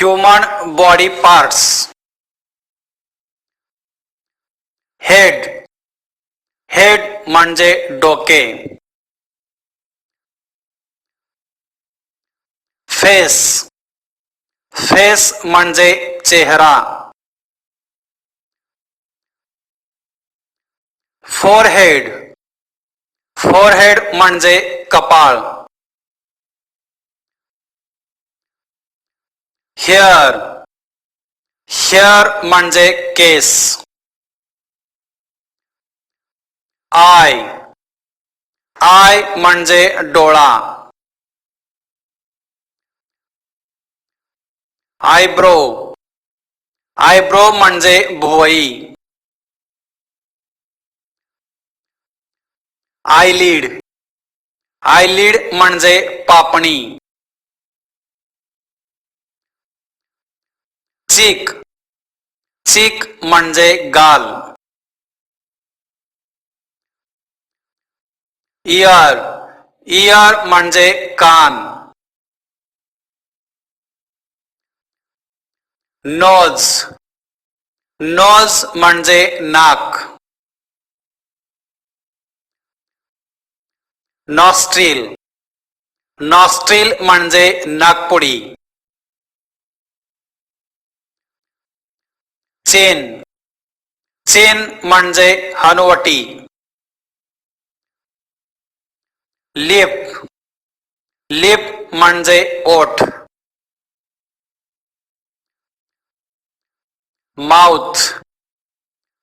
Human body parts head head म्हणजे डोके. Face face म्हणजे चेहरा. फोरहेड फोरहेड म्हणजे कपाळ. हेअर हेअर म्हणजे केस. आय आय म्हणजे डोळा. आयब्रो आयब्रो म्हणजे भुवई. आयलीड आयलीड म्हणजे पापणी. चीक। चीक म्हणजे गाल। इयर। इयर म्हणजे कान। नोज़। नोज़ म्हणजे नाक। नॉस्ट्रिल। नॉस्ट्रिल म्हणजे नागपुडी। चेन चेन म्हणजे हनुवटी. लिप. लिप म्हणजे ओठ. माउथ.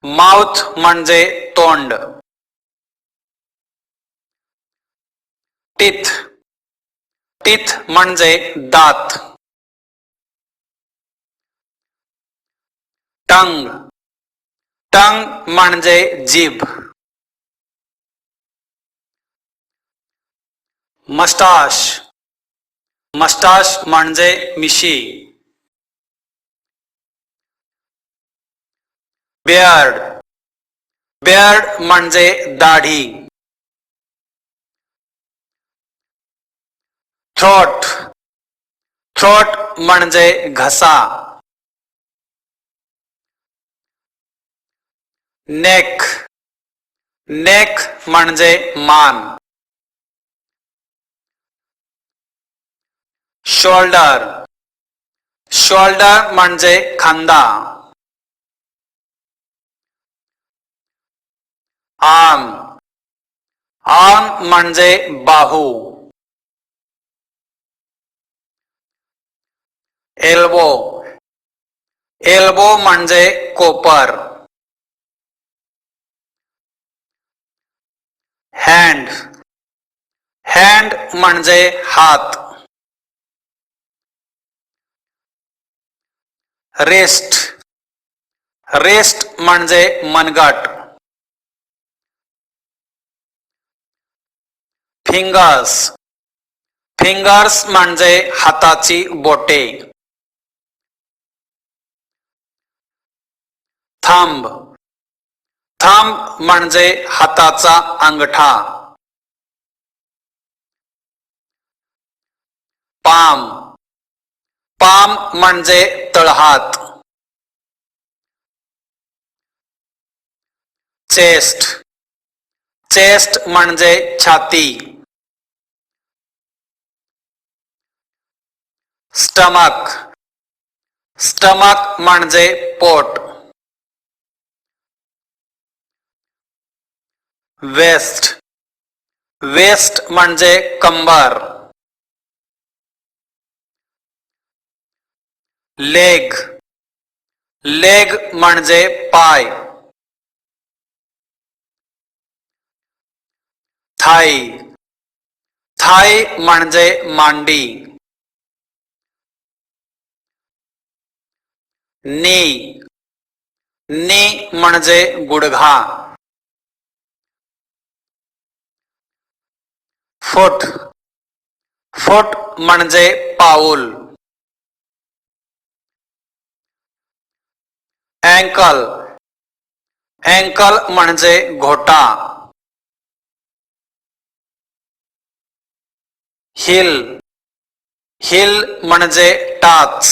माउथ म्हणजे तोंड. टीथ. टीथ म्हणजे दात. टंग। टंग म्हणजे जीभ। मस्टाश। मस्टाश म्हणजे मिशी। बेअर्ड। बेअर्ड म्हणजे दाढी। थ्रोट। थ्रोट म्हणजे घसा। नेक। नेक म्हणजे मान। शोल्डर। शोल्डर म्हणजे खांदा। आम आर्म म्हणजे बाहू। एल्बो। एल्बो म्हणजे कोपर। हँड हँड म्हणजे हात. रेस्ट रेस्ट म्हणजे मनगट. फिंगर्स फिंगर्स म्हणजे हाताची बोटे. थंब थंब म्हणजे हाताचा अंगठा. पाम। पाम म्हणजे तळहात। चेस्ट। चेस्ट म्हणजे छाती। स्टमक। स्टमक म्हणजे पोट। वेस्ट। वेस्ट म्हणजे कंबर। लेग। लेग म्हणजे पाय। थाई। थाई म्हणजे मांडी। नी। नी म्हणजे गुडघा। फुट। फुट म्हणजे पाऊल। एंकल एंकल मे घोटा. हिल हिल मे टाच.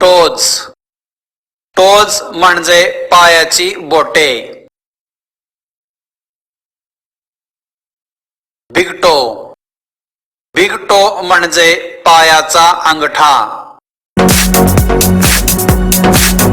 टोज टोज मे पी बोटे. बिगटो बिगटो मे पायाचा अंगठा. Thank you.